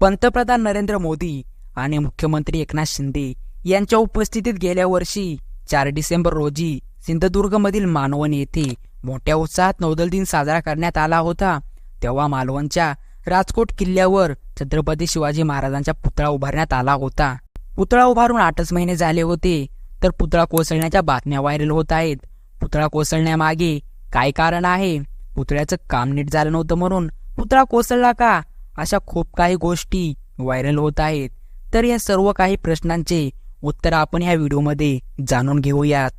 पंतप्रधान नरेंद्र मोदी आणि मुख्यमंत्री एकनाथ शिंदे यांच्या उपस्थितीत गेल्या वर्षी चार डिसेंबर रोजी सिंधुदुर्गमधील मालवण येथे मोठ्या उत्साहात नौदल दिन साजरा करण्यात आला होता. तेव्हा मालवणच्या राजकोट किल्ल्यावर छत्रपती शिवाजी महाराजांचा पुतळा उभारण्यात आला होता. पुतळा उभारून आठच महिने झाले होते तर पुतळा कोसळण्याच्या बातम्या व्हायरल होत आहेत. पुतळा कोसळण्यामागे काय कारण आहे? पुतळ्याचं काम नीट झालं नव्हतं म्हणून पुतळा कोसळला का? अशा खूप काही गोष्टी व्हायरल होत आहेत. तर या सर्व काही प्रश्नांचे उत्तर आपण ह्या व्हिडिओमध्ये जाणून घेऊयात.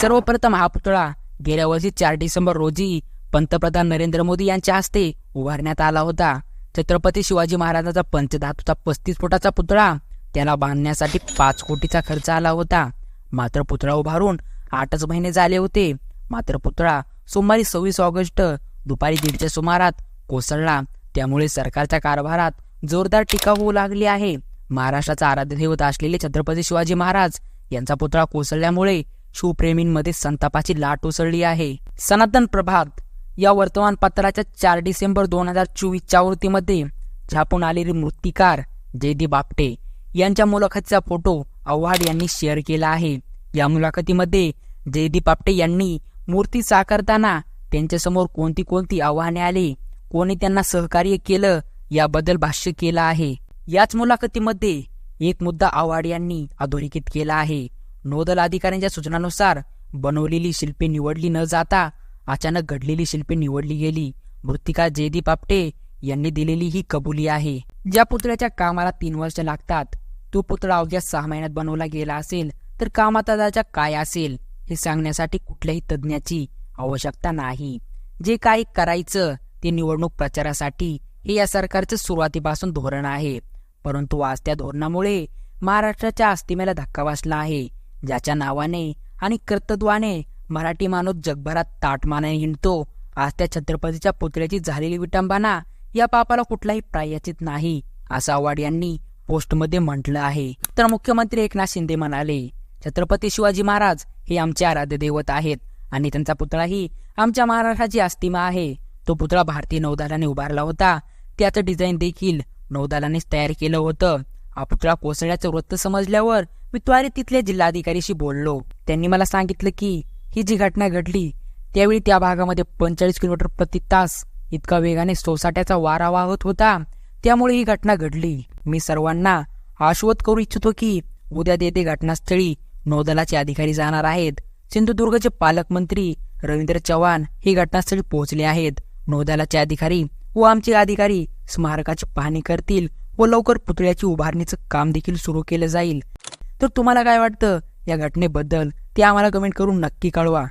सर्वप्रथम हा पुतळा गेल्या वर्षी चार डिसेंबर रोजी पंतप्रधान नरेंद्र मोदी यांच्या हस्ते उभारण्यात आला होता. छत्रपती शिवाजी महाराजांचा पंचधातूचा पस्तीस फुटाचा पुतळा त्याला बांधण्यासाठी पाच कोटीचा खर्च आला होता. मात्र पुतळा उभारून आठच महिने झाले होते. मात्र पुतळा सोमवारी सव्वीस ऑगस्ट दुपारी दीडच्या सुमारात कोसळला. त्यामुळे सरकारच्या कारभारात जोरदार टीका होऊ लागली आहे. महाराष्ट्राचा आराध्य दैवत असलेले छत्रपती शिवाजी महाराज यांचा पुतळा कोसळल्यामुळे शिवप्रेमींमध्ये संतापाची लाट उसळली आहे. सनातन प्रभात या वर्तमानपत्राच्या चार डिसेंबर दोन हजार चोवीसच्या आवृत्तीमध्ये छापून आलेले मृत्तिकार जयदीप आपटे यांच्या मुलाखतीचा फोटो आव्हाड यांनी शेअर केला आहे. या मुलाखतीमध्ये जयदीप आपटे यांनी मूर्ती साकारताना त्यांच्यासमोर कोणती कोणती आव्हाने आली? कोणी त्यांना सहकार्य केलं याबद्दल भाष्य केलं आहे. याच मुलाखतीमध्ये एक मुद्दा आव्हाड यांनी अधोरेखित केला आहे. नोदल अधिकाऱ्यांच्या सूचनानुसार बनवलेली शिल्पे निवडली न जाता अचानक घडलेली शिल्पे निवडली गेली. मृत्तिका जयदीप आपटे यांनी दिलेली ही कबुली आहे. ज्या पुतळ्याच्या कामाला तीन वर्ष लागतात तो पुतळा अवघ्या सहा महिन्यात बनवला गेला असेल तर कामाचा दर्जा काय असेल हे सांगण्यासाठी कुठल्याही तज्ज्ञाची आवश्यकता नाही. जे काही करायचं ते निवडणूक प्रचारासाठी हे या सरकारचं सुरुवातीपासून धोरण आहे. परंतु आज त्या धोरणामुळे महाराष्ट्राच्या अस्तिमेला धक्का बसला आहे. ज्याच्या नावाने आणि कर्तृत्वाने मराठी माणूस जगभरात ताटमाने हिंडतो. आज त्या छत्रपतीच्या पुतळ्याची झालेली विटंबना या पापाला कुठलाही प्रायचित नाही असं आव्हाड यांनी पोस्टमध्ये म्हटलं आहे. तर मुख्यमंत्री एकनाथ शिंदे म्हणाले छत्रपती शिवाजी महाराज हे आमचे आराध्य दैवत आहेत आणि त्यांचा पुतळाही आमच्या महाराष्ट्राची अस्तिमा आहे. तो पुतळा भारतीय नौदलाने उभारला होता. त्याचं डिझाईन देखील नौदलानेच तयार केलं होतं. हा पुतळा कोसळल्याचं वृत्त समजल्यावर मी त्वरित तिथल्या जिल्हाधिकारीशी बोललो. त्यांनी मला सांगितलं की ही जी घटना घडली त्यावेळी त्या भागामध्ये पंचेचाळीस किलोमीटर प्रति तास इतका वेगाने सोसाट्याचा वारा वाहत होता. त्यामुळे ही घटना घडली. मी सर्वांना आश्वत करू इच्छितो की उद्या तेथे घटनास्थळी नौदलाचे अधिकारी जाणार आहेत. सिंधुदुर्गचे पालकमंत्री रवींद्र चव्हाण ही घटनास्थळी पोहोचले आहेत. नौदलाचे अधिकारी व आमचे अधिकारी स्मारकाची पाहणी करतील व लवकर पुतळ्याची उभारणीचं काम देखील सुरू केलं जाईल. तर तुम्हाला काय वाटतं या घटनेबद्दल ते आम्हाला कमेंट करून नक्की कळवा.